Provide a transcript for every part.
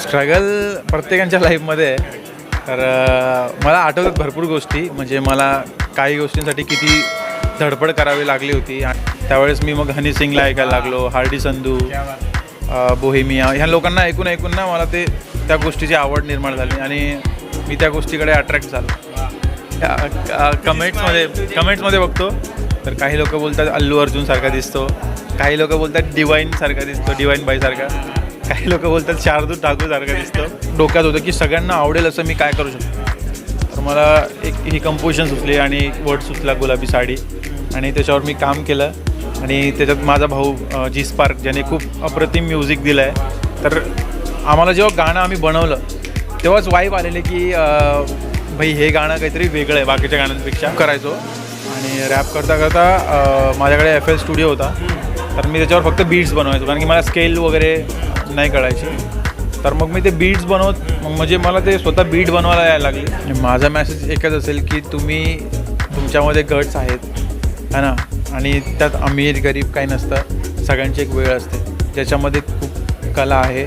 Struggle प्रत्येकांच्या लाईफमध्ये आहे. तर मला आठवतात भरपूर गोष्टी. म्हणजे मला काही गोष्टींसाठी किती धडपड करावी लागली होती. आणि त्यावेळेस मी मग हनी सिंगला ऐकायला लागलो हार्डी संधू बोहिमिया ह्या लोकांना ऐकून ऐकून ना मला ते त्या गोष्टीची आवड निर्माण झाली आणि मी त्या गोष्टीकडे अट्रॅक्ट झालो. कमेंट्समध्ये कमेंट्समध्ये बघतो. तर काही लोक बोलतात अल्लू अर्जुनसारखा दिसतो. काही लोक बोलतात डिवाईनसारखा दिसतो डिवाईन बाईसारखा काही लोक बोलतात शार्दूल ठाकूर सारखं दिसतं. डोक्यात होतं की सगळ्यांना आवडेल असं मी काय करू शकतो. तर मला एक ही कंपोजिशन सुचली आणि वर्ड सुचला गुलाबी साडी. आणि त्याच्यावर मी काम केलं. आणि त्याच्यात माझा भाऊ जी स्पार्क ज्याने खूप अप्रतिम म्युझिक दिलं आहे तर आम्हाला जेव्हा गाणं आम्ही बनवलं तेव्हाच वाईब आलेले की भाई हे गाणं काहीतरी वेगळं आहे बाकीच्या गाण्यांपेक्षा. करायचो. आणि रॅप करता करता माझ्याकडे एफ एल स्टुडिओ होता. तर मी त्याच्यावर फक्त बीट्स बनवायचो कारण की मला स्केल वगैरे नाही कळायची. तर मग मी ते बीट्स बनवत म्हणजे मला ते स्वतः बीट बनवायला यायला लागले. माझा मेसेज एकच असेल की तुम्ही तुमच्यामध्ये गट्स आहेत है ना? आणि त्यात अमीर गरीब काही नसतं सगळ्यांची एक वेळ असते. ज्याच्यामध्ये खूप कला आहे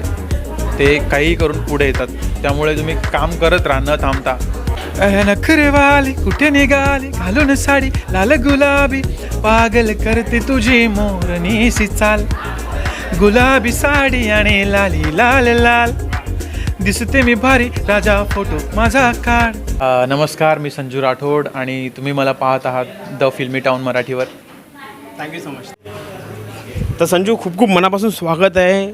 ते काही करून पुढे येतात. त्यामुळे तुम्ही काम करत राहा न थांबता. नखरेवाली कुठे निघाली? घालून साडी लाल गुलाबी. पागल करते तुझी मोरणीसी चाल. गुलाबी साडी आणि लाली लाल लाल. दिसते मी भारी राजा फोटो माझा काढ नमस्कार मी संजू राठोड आणि तुम्ही मला पाहत आहात द फिल्मी टाऊन मराठीवर. थँक्यू सो मच तर संजू खूप खूप मनापासून स्वागत आहे.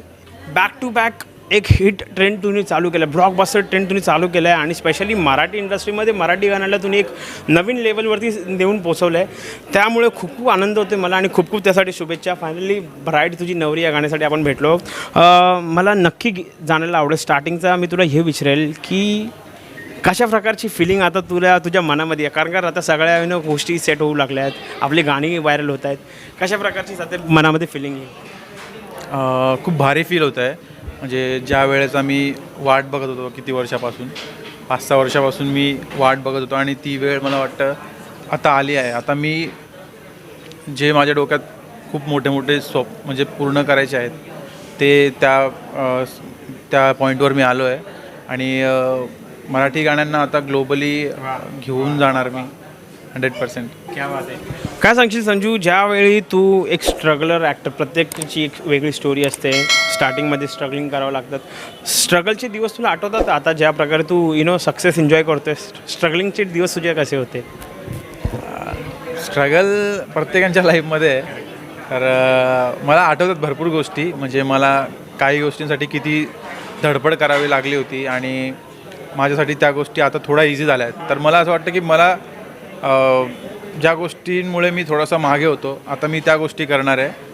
बॅक टू बॅक एक हिट ट्रेंड तुम्ही चालू केलं. ब्लॉकबस्टर ट्रेंड तुम्ही चालू केलं आहे आणि स्पेशली मराठी इंडस्ट्रीमध्ये मराठी गाण्याला तुम्ही एक नवीन लेवलवरती नेऊन पोचवलं आहे त्यामुळे खूप खूप आनंद होते मला आणि खूप खूप त्यासाठी शुभेच्छा. फायनली ब्राईट तुझी नवरी या गाण्यासाठी आपण भेटलो. मला नक्की जाण्याला आवडेल. स्टार्टिंगचा मी तुला हे विचारेल की कशा प्रकारची फिलिंग आता तुला तुझ्या मनामध्ये आहे? कारण का आता सगळ्या you गोष्टी सेट होऊ लागल्या आहेत. आपली गाणी व्हायरल होत आहेत. कशा प्रकारची सध्या मनामध्ये फिलिंग आहे? खूप भारी फील होतं आहे म्हणजे ज्या वेळेस आम्ही वाट बघत होतो किती वर्षापासून? पाच सहा वर्षापासून मी वाट बघत होतो आणि ती वेळ मला वाटतं आता आली आहे. आता मी जे माझ्या डोक्यात खूप मोठे मोठे स्वप म्हणजे पूर्ण करायचे आहेत ते त्या त्या पॉईंटवर मी आलो आहे आणि मराठी गाण्यांना आता ग्लोबली घेऊन जाणार मी हंड्रेड पर्सेंट क्या बात आहे. काय सांगशील संजू ज्यावेळी तू एक स्ट्रगलर ॲक्टर प्रत्येकाची एक वेगळी स्टोरी असते. स्टार्टिंगमध्ये स्ट्रगलिंग करावं लागतात स्ट्रगलचे दिवस तुला आठवतात? आता ज्या प्रकारे तू यु नो सक्सेस एन्जॉय करतोय स्ट्रगलिंगचे दिवस तुझे कसे होते? स्ट्रगल प्रत्येकांच्या लाईफमध्ये आहे. तर मला आठवतात भरपूर गोष्टी. म्हणजे मला काही गोष्टींसाठी किती धडपड करावी लागली होती आणि माझ्यासाठी त्या गोष्टी आता थोड्या इझी झाल्या आहेत. तर मला असं वाटतं की मला ज्या गोष्टींमुळे मी थोडासा मागे होतो आता मी त्या गोष्टी करणार आहे.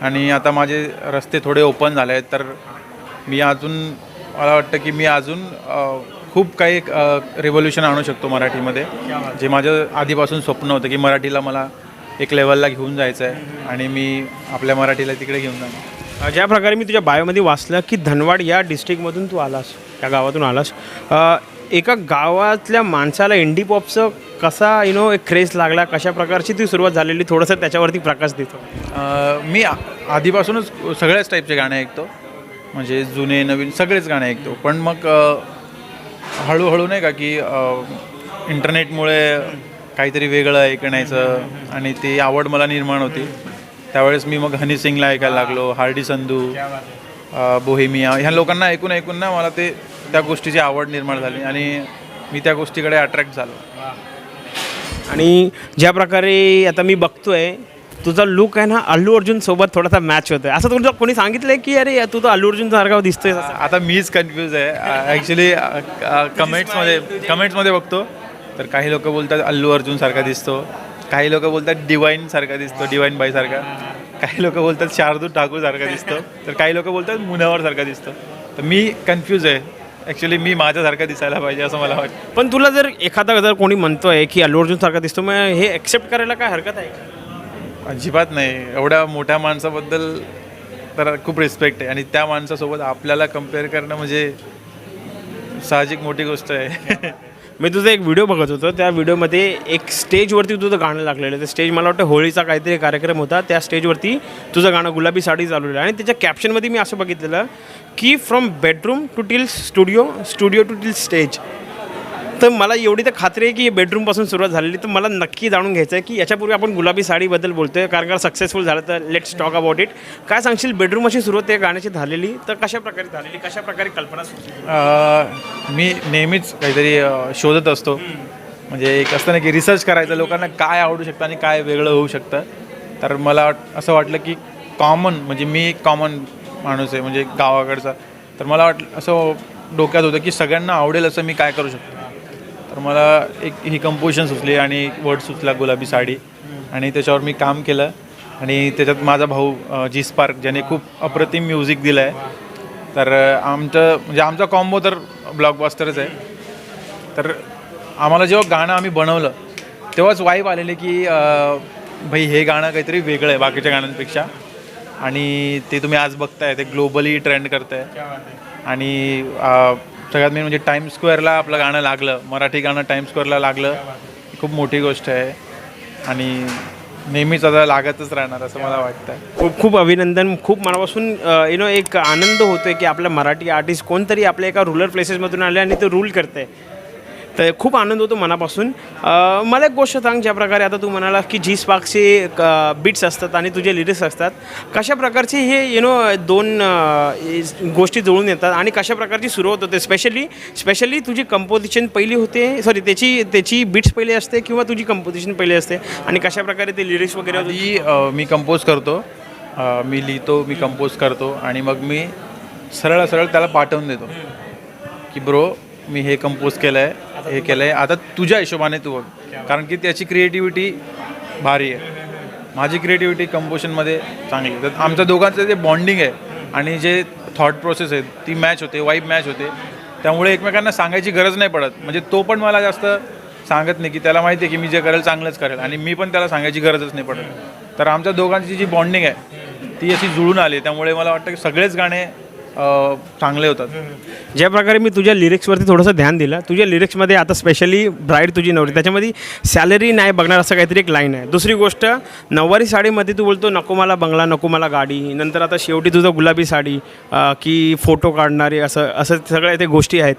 आणि आता माझे रस्ते थोडे ओपन झाले आहेत तर मी अजून मला वाटतं की मी अजून खूप काही रेव्होल्युशन आणू शकतो मराठीमध्ये. जे माझं आधीपासून स्वप्न होतं की मराठीला मला एक लेवलला घेऊन जायचं आहे आणि मी आपल्या मराठीला तिकडे घेऊन जाणार. ज्या प्रकारे मी तुझ्या बायोमध्ये वाचलं की धनवाड या डिस्ट्रिक्टमधून तू आलास या गावातून आलास. एका गावातल्या माणसाला इंडी पॉपचं कसा यु नो एक क्रेज लागला कशा प्रकारची ती सुरुवात झालेली थोडंसं त्याच्यावरती प्रकाश देतो. मी आ- आधीपासूनच सगळ्याच टाईपचे गाणे ऐकतो. म्हणजे जुने नवीन सगळेच गाणे ऐकतो. पण मग अ, हळूहळू नाही का की अ, इंटरनेटमुळे काहीतरी वेगळं ऐकण्याचं आणि ती आवड मला निर्माण होती. त्यावेळेस मी मग हनी सिंगला ऐकायला लागलो हार्डी संधू अ, बोहेमिया ह्या लोकांना ऐकून ऐकून ना मला ते त्या गोष्टीची आवड निर्माण झाली आणि मी त्या गोष्टीकडे अट्रॅक्ट झालो. आणि ज्या प्रकारे आता मी बघतोय तुझा लुक आहे ना अल्लू अर्जुन सोबत थोडासा मॅच होतोय. असं तुला कोणी सांगितलंय की अरे तू तर अल्लू अर्जुन सारखा दिसतोय? असं? आता मीच कन्फ्यूज आहे. ॲक्च्युली कमेंट्समध्ये कमेंट्समध्ये बघतो तर काही लोक बोलतात अल्लू अर्जुन सारखा दिसतो. काही लोक बोलतात डिवाईन सारखा दिसतो डिवाईन बाई सारखा. काही लोक बोलतात शार्दूल ठाकूर सारखा दिसतो. तर काही लोक बोलतात मुनावर सारखा दिसतो. तर मी कन्फ्यूज आहे. ॲक्च्युली मी माझ्यासारखा दिसायला पाहिजे असं मला वाटतं. पण तुला जर एखादा जर कोणी म्हणतोय की अल्लू अर्जुन सारखा दिसतो मग हे एक्सेप्ट करायला काय हरकत आहे? का? अजिबात नाही. एवढ्या मोठ्या माणसाबद्दल तर खूप रिस्पेक्ट आहे. आणि त्या माणसासोबत आपल्याला कंपेअर करणं म्हणजे साहजिक मोठी गोष्ट आहे. मी तुझा एक व्हिडिओ बघत होतो. त्या व्हिडिओमध्ये एक स्टेजवरती तुझं गाणं लागलेलं ते स्टेज मला वाटतं होळीचा काहीतरी कार्यक्रम होता. त्या स्टेजवरती तुझं गाणं गुलाबी साडी चालू आहे. आणि त्याच्या कॅप्शनमध्ये मी असं बघितलेलं की from bedroom to till studio studio to till stage तर मला एवढी तर खात्री आहे की बेडरूमपासून सुरुवात झालेली. तर मला नक्की जाणून घ्यायचं आहे की याच्यापूर्वी आपण गुलाबी साडीबद्दल बोलतो आहे कारण का सक्सेसफुल झालं तर लेट्स टॉक अबाउट इट काय सांगशील बेडरूम अशी सुरुवात त्या गाण्याची झालेली? तर कशा प्रकारे झालेली? कशा प्रकारे कल्पना सुचली? मी नेहमीच काहीतरी शोधत असतो. म्हणजे एक असतं ना की रिसर्च करायचं लोकांना काय आवडू शकतं आणि काय वेगळं होऊ शकतं. तर मला असं वाटलं की कॉमन म्हणजे मी कॉमन माणूस आहे म्हणजे गावाकडचा. तर मला वाटलं असं डोक्यात होतं की सगळ्यांना आवडेल असं मी काय करू शकतो. तर मला एक ही कंपोजिशन सुचली आणि एक वर्ड सुचला गुलाबी साडी. आणि त्याच्यावर मी काम केलं. आणि त्याच्यात माझा भाऊ जी स्पार्क ज्याने खूप अप्रतिम म्युझिक दिलं आहे तर आमचं म्हणजे आमचा कॉम्बो तर ब्लॉकबास्टरच आहे. तर आम्हाला जेव्हा गाणं आम्ही बनवलं तेव्हाच वाईब आलेले की भाई हे गाणं काहीतरी वेगळं आहे बाकीच्या गाण्यांपेक्षा. आणि ते तुम्ही आज बघताय ते ग्लोबली ट्रेंड करत आहे. आणि सगळ्यात मेन म्हणजे टाईम स्क्वेअरला आपलं गाणं लागलं. मराठी गाणं टाईम स्क्वेअरला लागलं. ही खूप मोठी गोष्ट आहे. आणि नेहमीच आता लागतच राहणार असं मला वाटतं खूप खूप अभिनंदन. खूप मनापासून यु नो एक आनंद होतोय की आपला मराठी आर्टिस्ट कोणतरी आपल्या एका रुरल प्लेसेसमधून आले आणि ते रूल करते तर खूप आनंद होतो मनापासून. मला एक गोष्ट सांग ज्या प्रकारे आता तू म्हणाला की जी स्पार्कचे बीट्स असतात आणि तुझे लिरिक्स असतात. कशा प्रकारचे हे यु नो दोन गोष्टी जुळून येतात आणि कशा प्रकारची सुरुवात होते स्पेशली स्पेशली तुझी कंपोजिशन पहिली होते सॉरी त्याची त्याची बीट्स पहिले असते किंवा तुझी कंपोजिशन पहिले असते? आणि कशा प्रकारे ते लिरिक्स वगैरे ही मी कंपोज करतो. मी लिहितो मी कंपोज करतो आणि मग मी सरळ सरळ त्याला पाठवून देतो. की ब्रो मी हे कंपोज केलं आहे हे केलं आहे आता तुझ्या हिशोबाने तू बघ. कारण की त्याची क्रिएटिव्हिटी भारी आहे. माझी क्रिएटिव्हिटी कंपोजिशनमध्ये चांगली आहे. तर आमच्या दोघांचं जे बॉन्डिंग आहे आणि जे थॉट प्रोसेस आहे ती मॅच होते वाईब मॅच होते. त्यामुळे एकमेकांना सांगायची गरज नाही पडत. म्हणजे तो पण मला जास्त सांगत नाही की त्याला माहिती आहे की मी जे करेल चांगलंच करेल आणि मी पण त्याला सांगायची गरजच नाही पडत. तर आमच्या दोघांची जी बॉन्डिंग आहे ती अशी जुळून आली त्यामुळे मला वाटतं की सगळेच गाणे चांगले होतात. ज्या प्रकारे मी तुझ्या लिरिक्सवरती थोडंसं ध्यान दिलं तुझ्या लिरिक्समध्ये आता स्पेशली ब्राईड तुझी नवरी. त्याच्यामध्ये सॅलरी नाही बघणार असं काहीतरी एक लाईन आहे. दुसरी गोष्ट नऊवारी साडीमध्ये तू बोलतो नको मला बंगला नको मला गाडी. नंतर आता शेवटी तुझं गुलाबी साडी की फोटो काढणारे असं असं सगळ्या ते गोष्टी आहेत.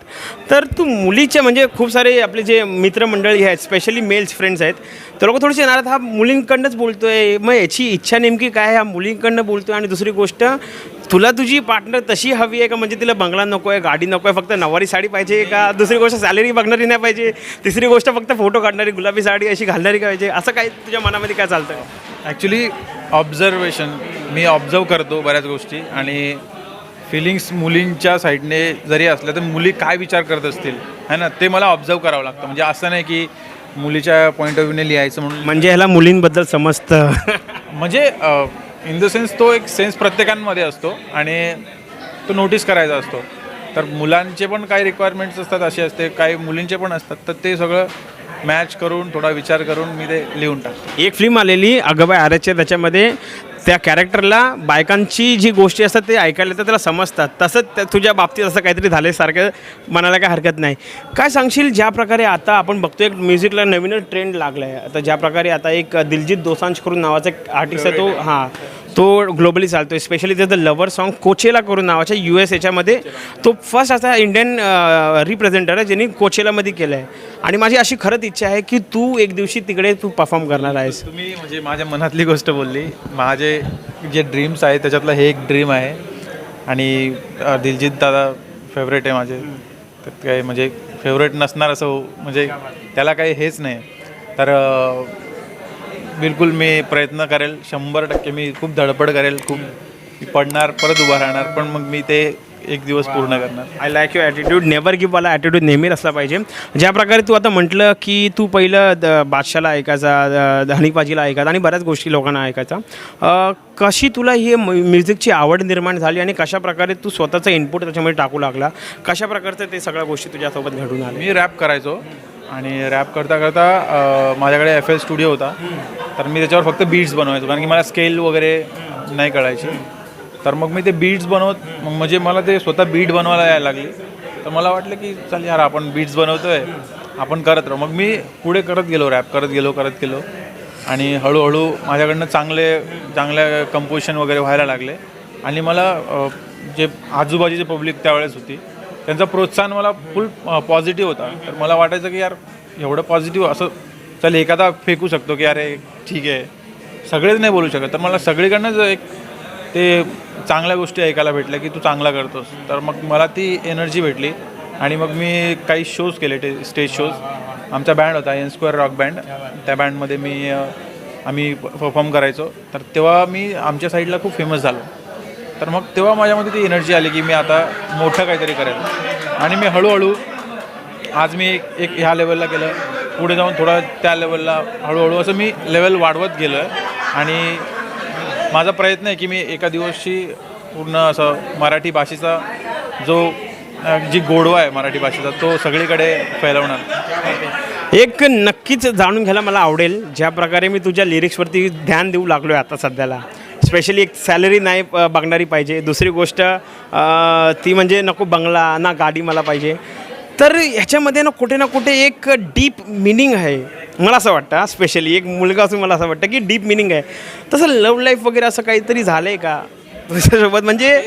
तर तू मुलीचे म्हणजे खूप सारे आपले जे मित्रमंडळी आहेत स्पेशली मेल्स फ्रेंड्स आहेत तर लोक थोडेसे येणार हा मुलींकडनंच बोलतोय. मग याची इच्छा नेमकी काय आहे? हा मुलींकडनं बोलतोय. आणि दुसरी गोष्ट तुला तुझी पार्टनर तशी हवी आहे का? म्हणजे तिला बंगला नको आहे गाडी नको आहे फक्त नवारी साडी पाहिजे का? दुसरी गोष्ट सॅलरी बघणारी नाही पाहिजे. तिसरी गोष्ट फक्त फोटो काढणारी गुलाबी साडी अशी घालणारी काय पाहिजे? असं काय तुझ्या मनामध्ये काय चालतं ॲक्च्युली ऑब्झर्वेशन मी ऑब्झर्व करतो बऱ्याच गोष्टी आणि फिलिंग्स मुलींच्या साईडने जरी असल्या तर मुली काय विचार करत असतील है ना? ते मला ऑब्झर्व करावं लागतं. म्हणजे असं नाही की मुलीच्या पॉईंट ऑफ व्ह्यूने लिहायचं म्हणून म्हणजे ह्याला मुलींबद्दल समजतं. म्हणजे इन द सेन्स तो एक सेन्स प्रत्येकांमध्ये असतो आणि तो नोटीस करायचा असतो. तर मुलांचे पण काही रिक्वायरमेंट्स असतात असे असते काही मुलींचे पण असतात तर ते सगळं मॅच करून थोडा विचार करून मी ते लिहून टाकतो. एक फिल्म आलेली अगबाय आरच्या त्याच्यामध्ये त्या कॅरेक्टरला बायकांची जी गोष्टी असतात ते ऐकायला तर त्याला समजतात. तसंच त्या- तुझ्या बाबतीत असं काहीतरी झाल्यासारखं म्हणायला काय हरकत नाही. काय सांगशील ज्या प्रकारे आता आपण बघतो एक म्युझिकला नवीनच ट्रेंड लागला आहे आता ज्या प्रकारे आता एक दिलजित दोसांज करून नावाचा एक आर्टिस्ट आहे तो हां. तो ग्लोबली चालतो स्पेशली त्याचं लवर सॉन्ग कोचेला करून नावाच्या यू एस याच्यामध्ये तो फर्स्ट असा इंडियन रिप्रेझेंटर आहे ज्यांनी कोचेलामध्ये केलं आहे आणि माझी अशी खरंच इच्छा आहे की तू एक दिवशी तिकडे तू परफॉर्म करणार आहेस. तुम्ही म्हणजे माझ्या मनातली गोष्ट बोलली. माझे जे ड्रीम्स आहेत त्याच्यातलं हे एक ड्रीम आहे. आणि दिलजीत दिलजित दादा फेवरेट आहे माझे. तर काय म्हणजे फेवरेट नसणार असं हो- म्हणजे त्याला काही हेच नाही. तर बिलकुल मी प्रयत्न करेल. शंभर टक्के मी खूप धडपड करेल. खूप मी पडणार परत उभा राहणार पण मग मी ते एक दिवस पूर्ण करणार. I like your attitude never give वाला ॲटिट्यूड नेहमी असला पाहिजे. ज्या प्रकारे तू आता म्हटलं की तू पहिलं द बादशाला ऐकायचा हनीबाजीला ऐकायचा आणि बऱ्याच गोष्टी लोकांना ऐकायचा. कशी तुला ही म्युझिकची आवड निर्माण झाली आणि कशा प्रकारे तू स्वतःचा इनपुट त्याच्यामध्ये टाकू लागला? कशा प्रकारचं ते सगळ्या गोष्टी तुझ्यासोबत घडून आल्या? मी रॅप करायचो आणि रॅप करता करता माझ्याकडे एफ एल स्टुडिओ होता. तर मी त्याच्यावर फक्त बीट्स बनवायचो कारण की मला स्केल वगैरे नाही कळायची. तर मग मी ते बीट्स बनवत म्हणजे मला ते स्वतः बीट बनवायला यायला लागली. तर मला वाटलं की चल यार आपण बीट्स बनवतोय आपण करत राहू. मग मी पुढे करत गेलो रॅप करत गेलो करत गेलो. आणि हळूहळू माझ्याकडनं चांगले चांगल्या कंपोजिशन वगैरे व्हायला लागले. आणि मला जे आजूबाजूची पब्लिक त्यावेळेस होती त्यांचं प्रोत्साहन मला फुल पॉझिटिव्ह होता. तर मला वाटायचं की यार एवढं पॉझिटिव्ह असं चल एखादा फेकू शकतो की अरे ठीक आहे. सगळेच नाही बोलू शकत. तर मला सगळीकडनंच एक ते चांगल्या गोष्टी ऐकायला भेटल्या की तू चांगला करतोस. तर मग मला ती एनर्जी भेटली आणि मग मी काही शोज केले ते स्टेज शोज. आमचा बँड होता एन स्क्वेअर रॉक बँड त्या बँडमध्ये मी आम्ही परफॉर्म करायचो. तर तेव्हा मी आमच्या साईडला खूप फेमस झालो. तर मग तेव्हा माझ्यामध्ये ती एनर्जी आली की मी आता मोठं काहीतरी करेल. आणि मी हळूहळू आज मी एक एक ह्या लेवलला केलं. पुढे जाऊन थोडा त्या लेवलला हळूहळू असं मी लेवल वाढवत गेलो आहे आणि माझा प्रयत्न आहे की मी एका दिवशी पूर्ण असं मराठी भाषेचा जो जी गोडवा आहे मराठी भाषेचा तो सगळीकडे फैलवणार. एक नक्कीच जाणून घ्यायला मला आवडेल. ज्या प्रकारे मी तुझ्या लिरिक्सवरती ध्यान देऊ लागलो आहे आता सध्याला. स्पेशली एक सॅलरी नाही बघणारी पाहिजे. दुसरी गोष्ट ती म्हणजे नको बंगला ना गाडी मला पाहिजे. तर ह्याच्यामध्ये ना कुठे ना कुठे एक डीप मिनिंग आहे. मला असं वाटतं स्पेशली एक मुलगा असून मला असं वाटतं की डीप मिनिंग आहे. तसं लव्ह लाईफ वगैरे असं काहीतरी झालं आहे का? तुझ्यासोबत? म्हणजे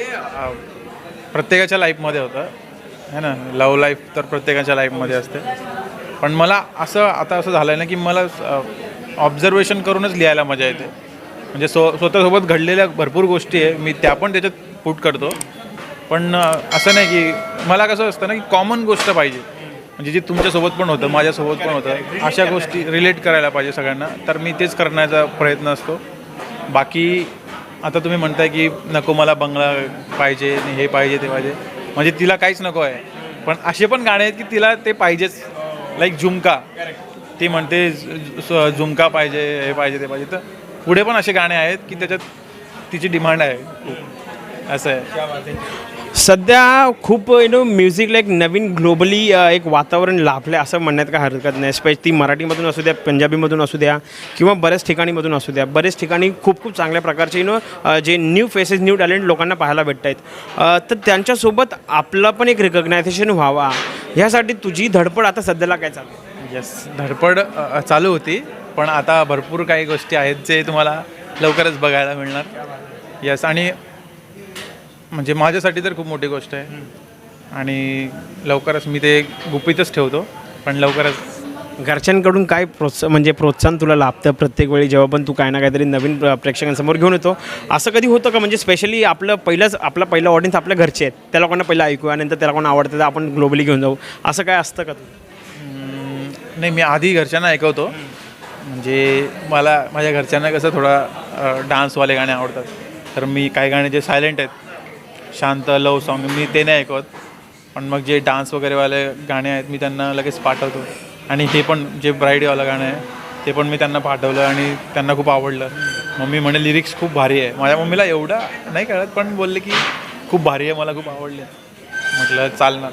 प्रत्येकाच्या लाईफमध्ये होतं. है ना? लव लाईफ तर प्रत्येकाच्या लाईफमध्ये असते. पण मला असं आता असं झालं आहे ना की मला ऑब्झर्वेशन करूनच लिहायला मजा येते. म्हणजे स्व स्वतःसोबत घडलेल्या भरपूर गोष्टी आहे. मी त्या पण त्याच्यात पुट करतो. पण असं नाही की मला कसं असतं ना की कॉमन गोष्ट पाहिजे. म्हणजे जी तुमच्यासोबत पण होतं माझ्यासोबत पण होतं अशा गोष्टी रिलेट करायला पाहिजे सगळ्यांना. तर मी तेच करण्याचा प्रयत्न असतो. बाकी आता तुम्ही म्हणताय की नको मला बंगला पाहिजे हे पाहिजे ते पाहिजे. म्हणजे तिला काहीच नको आहे. पण असे पण गाणे आहेत की तिला ते पाहिजेच. लाईक झुमका. ती म्हणते झुमका पाहिजे हे पाहिजे ते पाहिजे. तर पुढे पण असे गाणे आहेत की त्याच्यात तिची डिमांड आहे खूप. असं आहे. सध्या खूप यु नो म्युझिकला एक नवीन ग्लोबली एक वातावरण लाभलं आहे असं म्हणण्यात काय हरकत नाही. स्पेश ती मराठीमधून असू द्या पंजाबीमधून असू द्या किंवा बऱ्याच ठिकाणीमधून असू द्या. बरेच ठिकाणी खूप खूप चांगल्या प्रकारचे यु नो जे न्यू फेसेस न्यू टॅलेंट लोकांना पाहायला भेटत आहेत तर त्यांच्यासोबत आपलं पण एक रिकग्नायझेशन व्हावा. ह्यासाठी तुझी धडपड आता सध्याला काय चालू आहे? येस धडपड चालू होती. पण आता भरपूर काही गोष्टी आहेत जे तुम्हाला लवकरच बघायला मिळणार. येस आणि म्हणजे माझ्यासाठी तर खूप मोठी गोष्ट आहे. आणि लवकरच मी ते गुपितच ठेवतो. पण लवकरच घरच्यांकडून काय प्रोत्साहन म्हणजे प्रोत्साहन तुला लाभतं प्रत्येक वेळी जेव्हा पण तू काय ना काहीतरी नवीन प्र- प्रेक्षकांसमोर घेऊन येतो? असं कधी होतं का? म्हणजे स्पेशली आपलं पहिलंच आपला पहिला ऑडियन्स आपल्या घरचे आहेत. त्या लोकांना पहिलं ऐकू आणि नंतर त्याला कोण आवडतं तर आपण ग्लोबली घेऊन जाऊ. असं काय असतं का तू? नाही मी आधी घरच्यांना ऐकवतो. म्हणजे मला माझ्या घरच्यांना कसं थोडा अ, डान्सवाले गाणे आवडतात. तर मी काही गाणे जे सायलेंट आहेत शांत लव सॉन्ग मी ते नाही ऐकत पण मग जे डान्स वगैरेवाले गाणे आहेत मी त्यांना लगेच पाठवतो. आणि हे पण जे ब्राईडवालं गाणं आहे ते पण मी त्यांना पाठवलं आणि त्यांना खूप आवडलं. मम्मी म्हणे लिरिक्स खूप भारी आहे. माझ्या मम्मीला एवढा नाही कळत पण बोलले की खूप भारी आहे मला खूप आवडले. म्हटलं चालणार.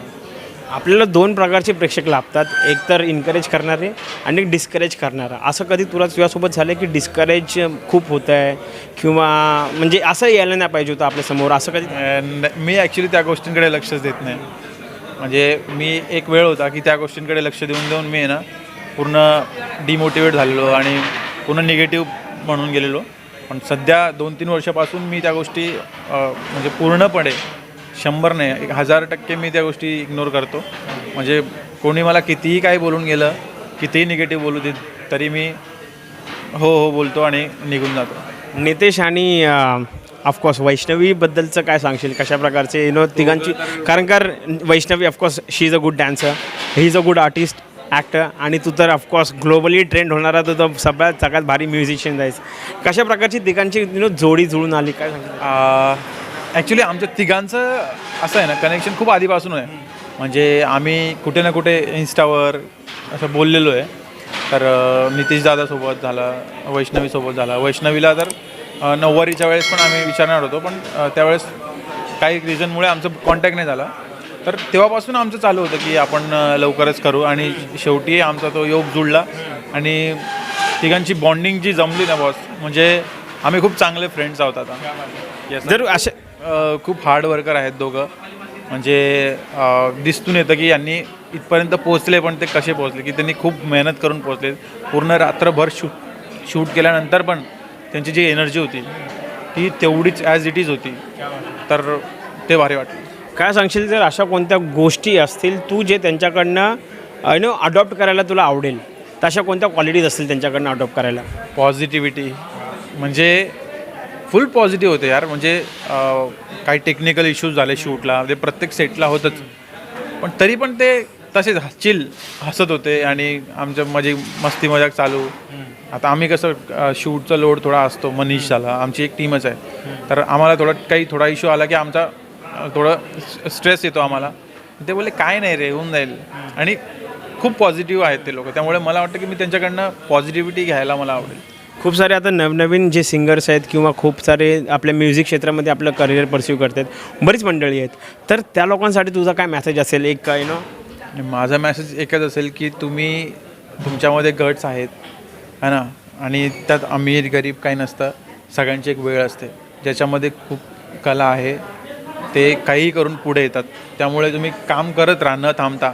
आपल्याला दोन प्रकारचे प्रेक्षक लाभतात. एक तर इन्करेज करणारे आणि एक डिस्करेज करणारा. असं कधी तुला तुझ्यासोबत झालं की डिस्करेज खूप होतं आहे किंवा म्हणजे असं यायला नाही पाहिजे होतं आपल्यासमोर असं कधी मी ॲक्च्युली त्या गोष्टींकडे लक्षच देत नाही. म्हणजे मी एक वेळ होता की त्या गोष्टींकडे लक्ष देऊन देऊन मी आहे ना पूर्ण डिमोटिवेट झालेलो आणि पूर्ण निगेटिव्ह म्हणून गेलेलो. पण सध्या दोन तीन वर्षापासून मी त्या गोष्टी म्हणजे पूर्णपणे शंभर नाही एक हजार टक्के मी त्या गोष्टी इग्नोर करतो. म्हणजे कोणी मला कितीही काय बोलून गेलं कितीही निगेटिव्ह बोलू देत तरी मी हो हो बोलतो आणि निघून जातो. नितेश आणि ऑफकोर्स वैष्णवीबद्दलचं काय सांगशील? कशा प्रकारचे यु नो तिघांची कारण का Vaishnavi of course she is a good dancer he is a good artist actor आणि तू तर ऑफकोर्स ग्लोबली ट्रेंड होणारा तू तर सगळ्यात सगळ्यात भारी म्युझिशियन जायस कशा प्रकारची तिघांची यु नो जोडी जुळून आली? काय ॲक्च्युली आमच्या तिघांचं असं आहे ना कनेक्शन खूप आधीपासून आहे. म्हणजे आम्ही कुठे ना कुठे इन्स्टावर असं बोललेलो आहे. तर नितीश दादासोबत झाला वैष्णवीसोबत झाला. वैष्णवीला तर नऊवारीच्या वेळेस पण आम्ही विचारणार होतो पण त्यावेळेस काही रिझनमुळे आमचं कॉन्टॅक्ट नाही झाला. तर तेव्हापासून आमचं चालू होतं की आपण लवकरच करू आणि शेवटी आमचा तो योग जुळला. आणि तिघांची बॉन्डिंग जी जमली ना बॉस म्हणजे आम्ही खूप चांगले फ्रेंड्स आहोत आता. जर असे खूप हार्ड वर्कर आहेत दोघं. म्हणजे अ, दिसून येतं की यांनी इथपर्यंत पोहोचले पण ते कसे पोहोचले? की त्यांनी खूप मेहनत करून पोहोचले. पूर्ण रात्रभर शूट शूट केल्यानंतर पण त्यांची जी एनर्जी होती ती तेवढीच ॲज इट इज होती. तर ते भारी वाटलं. काय सांगशील जर अशा कोणत्या गोष्टी असतील तू जे त्यांच्याकडनं यु नो अडॉप्ट करायला तुला आवडेल तशा कोणत्या क्वालिटीज असतील त्यांच्याकडनं अडॉप्ट करायला? पॉझिटिव्हिटी म्हणजे फुल पॉझिटिव्ह होते यार. म्हणजे काही टेक्निकल इश्यूज झाले शूटला ते म्हणजे प्रत्येक सेटला होतच. पण तरी पण ते तसेच चिल हसत होते आणि आमच्या म्हणजे मस्ती मजाक चालू. आता आम्ही कसं शूटचा लोड थोडा असतो मनीष झाला आमची एक टीमच आहे. तर आम्हाला थोडा काही थोडा इश्यू आला की आमचा थोडं स्ट्रेस येतो आम्हाला. ते बोलले काय नाही रे होऊन जाईल. आणि खूप पॉझिटिव्ह आहेत ते लोक. त्यामुळे मला वाटतं की मी त्यांच्याकडनं पॉझिटिव्हिटी घ्यायला मला आवडेल. खूप सारे आता नवनवीन जे सिंगर्स आहेत किंवा खूप सारे आपल्या म्युझिक क्षेत्रामध्ये आपलं करिअर परस्यू करतात बरीच मंडळी आहेत. तर त्या लोकांसाठी तुझा काय मेसेज असेल? एक काय नो माझा मेसेज एकच असेल की तुम्ही तुमच्यामध्ये गट्स आहेत है ना? आणि त्यात अमीर गरीब काही नसतं. सगळ्यांची एक वेळ असते. ज्याच्यामध्ये खूप कला आहे ते काहीही करून पुढे येतात. त्यामुळे तुम्ही काम करत राहा न थांबता.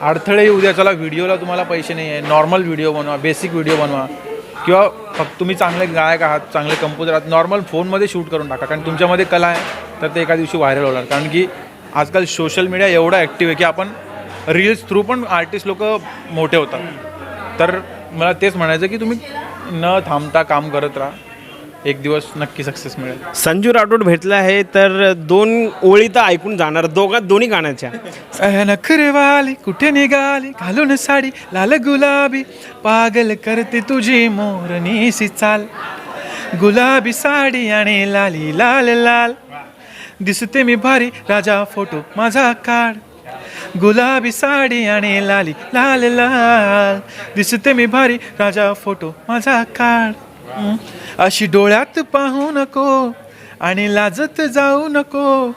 अडथळे येऊ द्या. चला व्हिडिओला तुम्हाला पैसे नाही आहे नॉर्मल व्हिडिओ बनवा बेसिक व्हिडिओ बनवा. किंवा फक्त तुम्ही चांगले गायक आहात चांगले कंपोजर आहात नॉर्मल फोनमध्ये शूट करून टाका. कारण तुमच्यामध्ये कला आहे तर ते एका दिवशी व्हायरल होणार. कारण की आजकाल सोशल मीडिया एवढा ॲक्टिव्ह आहे की आपण रील्स थ्रू पण आर्टिस्ट लोक मोठे होतात. तर मला तेच म्हणायचं की तुम्ही न थांबता काम करत राहा. एक दिवस नक्की सक्सेस मिळेल. संजू राठोड भेटला आहे तर दोन ओळी तर ऐकून जाणार. दोघात दोन्ही गाण्याच्या. नखरेवाली कुठे निघाली? घालून साडी लाल गुलाबी. पागल करते तुझी मोरनीसी चाल. गुलाबी साडी आणि लाली लाल लाल. दिसते मी भारी राजा फोटो माझा काढ. गुलाबी साडी आणि लाली लाल लाल. दिसते मी भारी राजा फोटो माझा काढ. अशी डोळ्यात पाहू नको आणि लाजत जाऊ नको.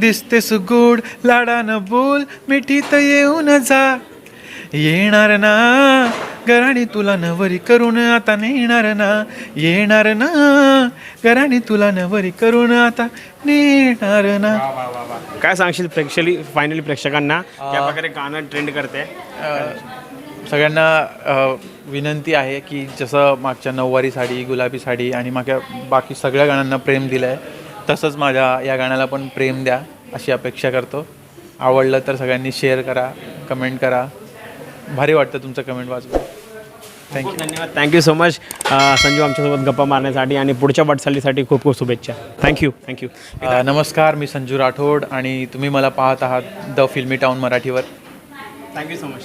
दिसते सुगोड लाडानं बोल मिठीत येऊन जा. येणार ना गराणी तुला नवरी करून आता नेणार ना. येणार ना गराणी तुला नवरी करून आता नेणार ना. काय सांगशील प्रेक्षली फायनली प्रेक्षकांना? या प्रकारे गाणं ट्रेंड करते सगळ्यांना विनंती आहे की जसं मागच्या नऊवारी साडी गुलाबी साडी आणि मागच्या बाकी सगळ्या गाण्यांना प्रेम दिलं आहे तसंच माझ्या या गाण्याला पण प्रेम द्या अशी अपेक्षा करतो. आवडलं तर सगळ्यांनी शेअर करा कमेंट करा. भारी वाटतं तुमचं कमेंट वाचून. थँक्यू धन्यवाद. थँक्यू सो मच संजू आमच्यासोबत गप्पा मारण्यासाठी आणि पुढच्या वाटचालीसाठी खूप खूप शुभेच्छा. थँक्यू थँक्यू नमस्कार मी संजू राठोड आणि तुम्ही मला पाहत आहात द फिल्मी टाऊन मराठीवर. Thank you so much